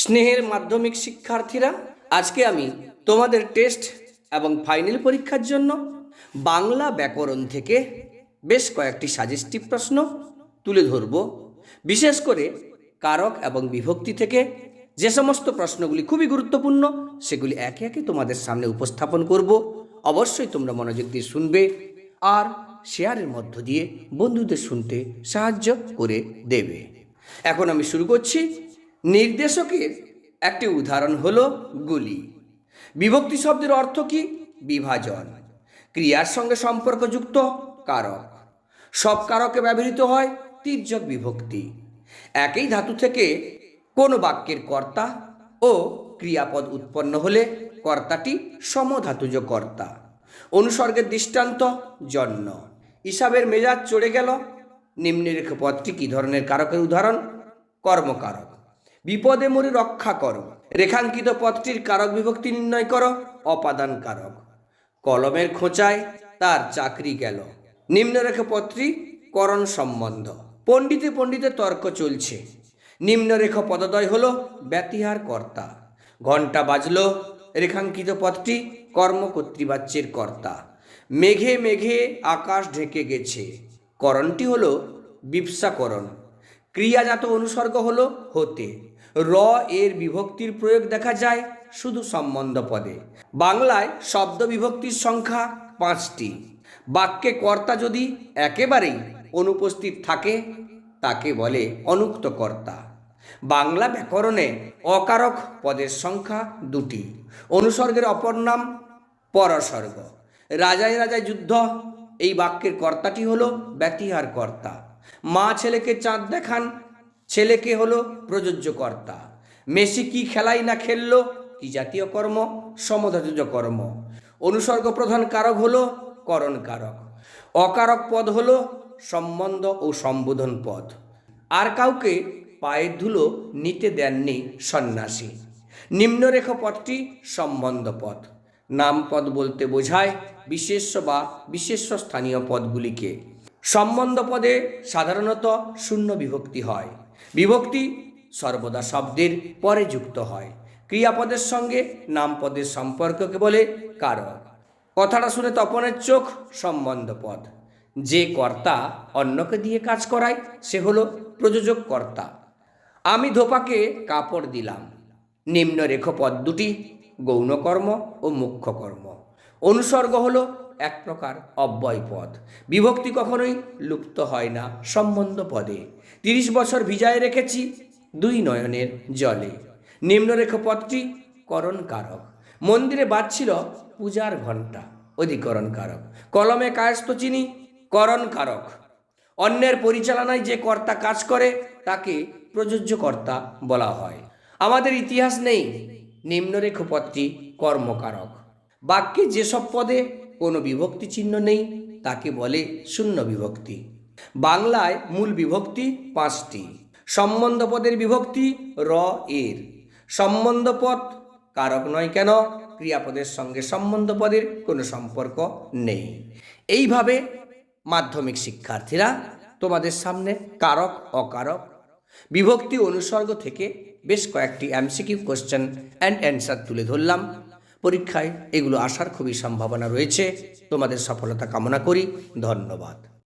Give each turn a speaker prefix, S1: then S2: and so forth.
S1: স্নেহের মাধ্যমিক শিক্ষার্থীরা, আজকে আমি তোমাদের টেস্ট এবং ফাইনাল পরীক্ষার জন্য বাংলা ব্যাকরণ থেকে বেশ কয়েকটি সাজেস্টিভ প্রশ্ন তুলে ধরব। বিশেষ করে কারক এবং বিভক্তি থেকে যে সমস্ত প্রশ্নগুলি খুবই গুরুত্বপূর্ণ, সেগুলি একে একে তোমাদের সামনে উপস্থাপন করব। অবশ্যই তোমরা মনোযোগ দিয়ে শুনবে আর শেয়ারের মধ্য দিয়ে বন্ধুদের শুনতে সাহায্য করে দেবে। এখন আমি শুরু করছি। নির্দেশকের একটি উদাহরণ হল গুলি। বিভক্তি শব্দের অর্থ কি? বিভাজন। ক্রিয়ার সঙ্গে সম্পর্কযুক্ত কারক। সব কারকে ব্যবহৃত হয় তির্যক বিভক্তি। একই ধাতু থেকে কোন বাক্যের কর্তা ও ক্রিয়াপদ উৎপন্ন হলে কর্তাটি সমধাতুজ কর্তা। অনুসর্গের দৃষ্টান্ত জন্য। হিসাবের মেজাজ চড়ে গেল। নিম্নরেখ পদটি কি ধরনের কারকের উদাহরণ? কর্মকারক। বিপদে মরে রক্ষা করো। রেখাঙ্কিত পথটির কারক বিভক্তি নির্ণয় করো, অপাদান কারক। কলমের খোঁচায় তার চাকরি গেল। নিম্নরেখা পদটি করণ সম্বন্ধ। পণ্ডিতে পণ্ডিতে তর্ক চলছে। নিম্নরেখ পদদয় হল ব্যতিহার কর্তা ঘণ্টা বাজলো, রেখাঙ্কিত পদটি কর্মকর্তৃবাচ্যের কর্তা। মেঘে মেঘে আকাশ ঢেকে গেছে। করণটি হল বিপসাকরণ। ক্রিয়াজাত অনুসর্গ হল হতে। র এর বিভক্তির প্রয়োগ দেখা যায় শুধু সম্বন্ধ পদে। বাংলায় শব্দ বিভক্তির সংখ্যা পাঁচটি। বাক্যে কর্তা যদি একেবারেই অনুপস্থিত থাকে, তাকে বলে অনুক্ত কর্তা। বাংলা ব্যাকরণে অকারক পদের সংখ্যা দুটি। অনুসর্গের অপর নাম পরসর্গ। রাজায় রাজায় যুদ্ধ, এই বাক্যের কর্তাটি হলো ব্যতিহার কর্তা। মা ছেলেকে চাঁদ দেখান ছেলেকে হলো প্রযোজ্য কর্তা মেসি কি খেলাই না খেললো? কি জাতীয় কর্ম? সমধাতুজ কর্ম। অনুসর্গ প্রধান কারক হলো করণ কারক। অকারক পদ হলো সম্বন্ধ ও সম্বোধন পদ। আর কাউকে পায়ের ধুলো নিতে দেননি সন্ন্যাসী। নিম্নরেখ পদটি সম্বন্ধ পদ। নাম পদ বলতে বোঝায় বিশেষ্য বা বিশেষ্য স্থানীয় পদগুলিকে। সম্বন্ধ পদে সাধারণত শূন্য বিভক্তি হয়। বিভক্তি সর্বদা শব্দের পরে যুক্ত হয়। ক্রিয়াপদের সঙ্গে নাম পদের সম্পর্ককে বলে কারক। কথাটা শুনে তপনের চোখ সম্বন্ধ পদ যে কর্তা অন্যকে দিয়ে কাজ করায়, সে হলো প্রযোজক কর্তা আমি ধোপাকে কাপড় দিলাম। নিম্নরেখ পদ দুটি গৌণকর্ম ও মুখ্য কর্ম অনুসর্গ হলো এক প্রকার অব্যয় পদ বিভক্তি কখনোই লুপ্ত হয় না সম্বন্ধ পদে। তিরিশ বছর ভিজায় রেখেছি দুই নয়নের জলে। নিম্নরেখ পদটি করণ কারক মন্দিরে বাজছিল পূজার ঘণ্টা অধিকরণ কারক কলমে কায়স্ত চিনি করণ কারক অন্যের পরিচালনায় যে কর্তা কাজ করে, তাকে প্রযোজ্য কর্তা বলা হয়। আমাদের ইতিহাস নেই, নিম্নরেখ পদটি কর্মকারক। বাক্যে যেসব পদে কোনো বিভক্তি চিহ্ন নেই, তাকে বলে শূন্য বিভক্তি। বাংলায় মূল বিভক্তি পাঁচটি। সম্বন্ধ পদের বিভক্তি র এর। সম্বন্ধ পদ কারক নয় কেন? ক্রিয়াপদের সঙ্গে সম্বন্ধ পদের কোনো সম্পর্ক নেই। এইভাবে মাধ্যমিক শিক্ষার্থীরা তোমাদের সামনে কারক, অকারক, বিভক্তি অনুসর্গ থেকে বেশ কয়েকটি এমসিকিউ কোশ্চেন অ্যান্ড অ্যান্সার তুলে ধরলাম। পরীক্ষায় এগুলো আসার খুবই সম্ভাবনা রয়েছে। তোমাদের সফলতা কামনা করি। ধন্যবাদ।